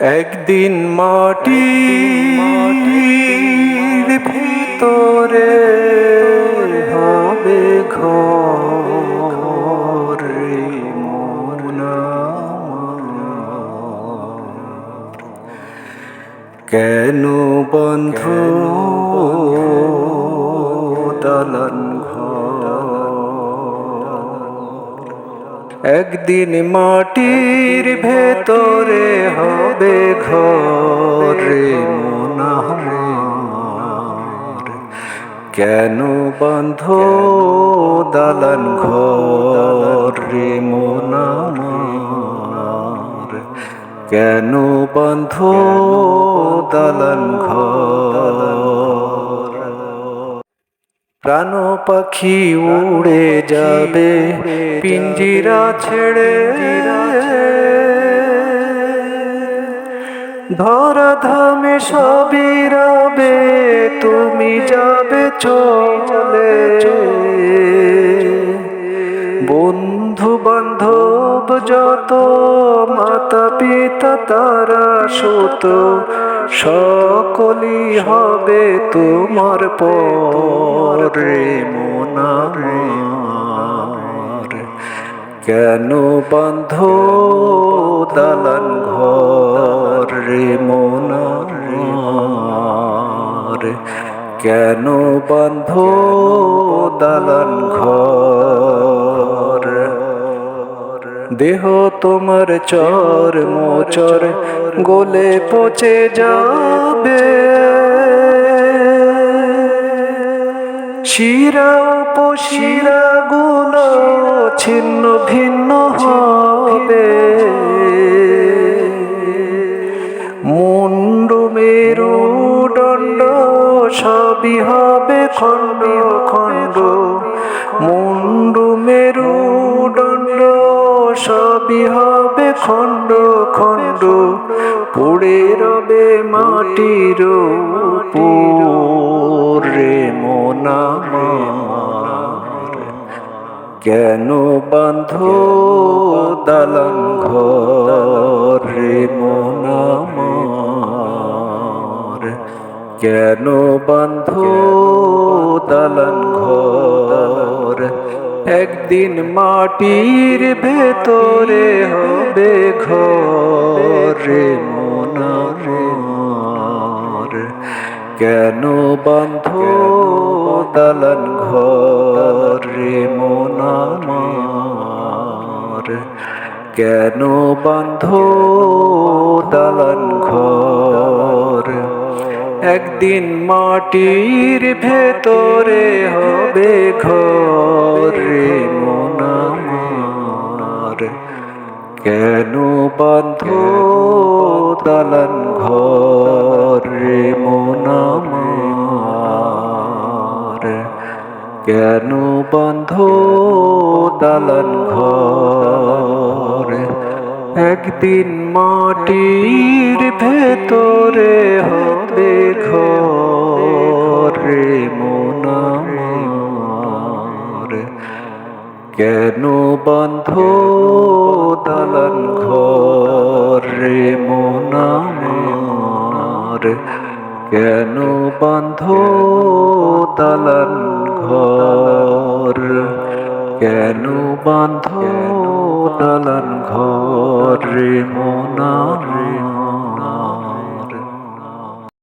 একদিন মাটির ভিতরে হবে ঘর। কেন বন্ধ একদিন মাটির ভেতরে হবে ঘরে। কেন বন্ধ দালান ঘর রে মন কেন বন্ধ দালান ঘর প্রাণ পাখি উড়ে যাবে, পিঞ্জিরা ছেড়ে। ধরা ধামে সবই রবে, তুমি যাবে চলে। বন্ধু বান্ধব যত মাতা পিতা তারা সুত সকলি হবে তোমার পরে মন আমার। কেন বন্ধ দালান ঘর রে মন আমার। কেন বন্ধ দালান ঘর দেহ তোমার চর মোচর গোলে পচে যাবে। শিরা উপশিরা গুলো ছিন্ন ভিন্ন হবে। মুন্ডু মেরু দণ্ড সবই হবে খণ্ড সবই হবে খণ্ড খণ্ড, পড়ে রবে মাটির রে মন। কেন বান্ধ দালান ঘর রে কেন বান্ধ দালান ঘর একদিন মাটির ভেতরে হবে ঘর রে মন আমার। কেন বান্ধ দালান ঘর রে মন আমার। কেন বান্ধ দালান ঘর একদিন মাটির ভেতরে হবে ঘর রে মন আমার। কেন বান্ধ দালান ঘর রে মন আমার। কেন বান্ধ দালান ঘর একদিন মাটির ভেতরে বন্ধ, দালান ঘর রে মন আমার। কেন বন্ধ, দালান ঘর কেন বন্ধ, দালান ঘর রে মন আমার।